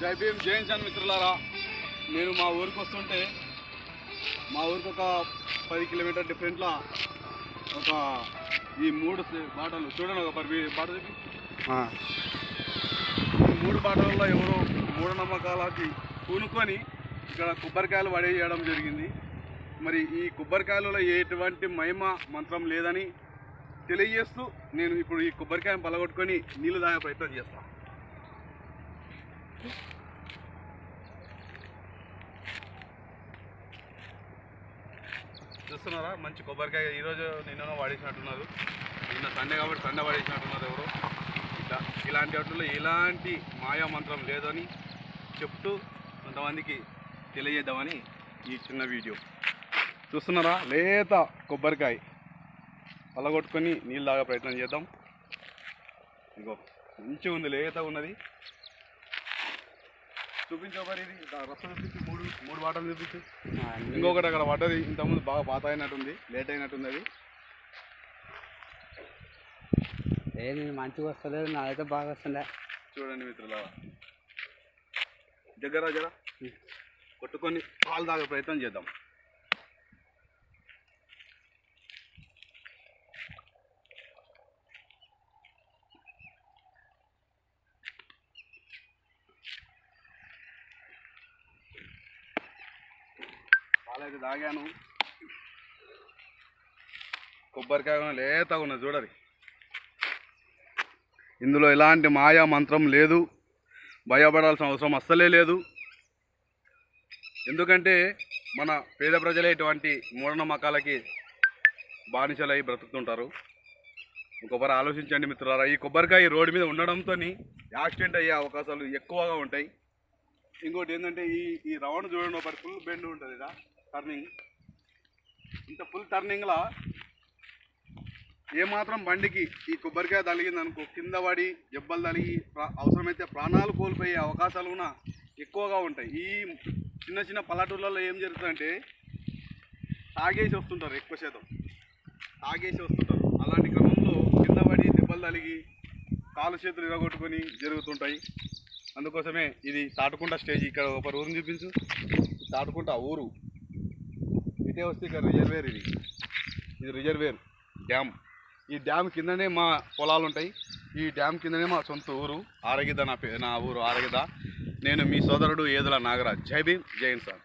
జై భీమ్ జై హింద్ మిత్రులారా. నేను మా ఊరికి వస్తుంటే మా ఊరికి ఒక పది కిలోమీటర్ డిఫరెంట్లో ఒక ఈ మూడు బాటలు. చూడండి ఒక పది బాట ఈ మూడు బాటలలో ఎవరో మూఢనమ్మకాలకి పూనుకొని ఇక్కడ కొబ్బరికాయలు పడేయడం జరిగింది. మరి ఈ కొబ్బరికాయలలో ఎటువంటి మహిమ మంత్రం లేదని తెలియజేస్తూ నేను ఇప్పుడు ఈ కొబ్బరికాయను పలగొట్టుకొని నీళ్ళు తాగే ప్రయత్నం చేస్తాను చూస్తున్నారా? మంచి కొబ్బరికాయ ఈరోజు నిన్న వాడేసినట్టున్నారు. నిన్న సండే కాబట్టి సండే వాడేసినట్టున్నారు ఎవరు? ఇట్లా ఇలాంటి వాటిలో ఎలాంటి మాయా మంత్రం లేదని చెప్తూ కొంతమందికి తెలియజేద్దామని ఈ చిన్న వీడియో. చూస్తున్నారా? లేత కొబ్బరికాయ పలగొట్టుకొని నీళ్ళు తాగే ప్రయత్నం చేద్దాం. ఇగో మంచిగా ఉంది లేత ఉన్నది చూపించబడి రసం చూపించి మూడు మూడు వాటలు చూపించి. ఇంకొకటి అక్కడ పడ్డది. ఇంతకుముందు బాగా పాత అయినట్టుంది లేట్ అయినట్టుంది అది ఏ నేను మంచిగా వస్తలేదు నాదైతే బాగా వస్తుండే. చూడండి మిత్రుల దగ్గర జర కొట్టుకొని పాలు తాగే ప్రయత్నం చేద్దాం. అయితే తాగాను. కొబ్బరికాయ లేతగా ఉన్నది చూడరి. ఇందులో ఎలాంటి మాయా మంత్రం లేదు. భయపడాల్సిన అవసరం అస్సలే లేదు. ఎందుకంటే మన పేద ప్రజలే ఇటువంటి మూఢనమ్మకాలకి బానిసలై బ్రతుకుతుంటారు. ఇంకొకరు ఆలోచించండి మిత్రులారా ఈ కొబ్బరికాయ రోడ్డు మీద ఉండడంతో యాక్సిడెంట్ అయ్యే అవకాశాలు ఎక్కువగా ఉంటాయి. ఇంకోటి ఏంటంటే ఈ ఈ రౌండ్ చూడండి ఒకటి ఫుల్ బెండ్ ఉంటుంది ఇక టర్నింగ్ ఇంత ఫుల్ టర్నింగ్లా ఏమాత్రం బండికి ఈ కొబ్బరికాయ తలిగింది అనుకో కింద పడి దెబ్బలు తలిగి అవసరమైతే ప్రాణాలు కోల్పోయే అవకాశాలు కూడా ఎక్కువగా ఉంటాయి. ఈ చిన్న చిన్న పల్లెటూళ్ళలో ఏం జరుగుతుందంటే తాగేసి వస్తుంటారు ఎక్కువ శాతం. తాగేసి వస్తుంటారు. అలాంటి క్రమంలో కింద పడి దెబ్బలు తలిగి కాలు చేతులు ఇరగొట్టుకొని జరుగుతుంటాయి. అందుకోసమే ఇది తాటుకుంట స్టేజ్ ఇక్కడ ఒక ఊరుని చూపించు. ఇది తాటుకుంట ఊరు. ఇటే వస్తే ఇక్కడ రిజర్వేర్ ఇది. ఇది రిజర్వేర్ డ్యామ్. ఈ డ్యామ్ కిందనే మా పొలాలు ఉంటాయి. ఈ డ్యామ్ కిందనే మా సొంత ఊరు. ఆరగిద నా పే నా ఊరు ఆరగిద. నేను మీ సోదరుడు ఏదుల నాగరాజ్. జై భీమ్ జైన్ సార్.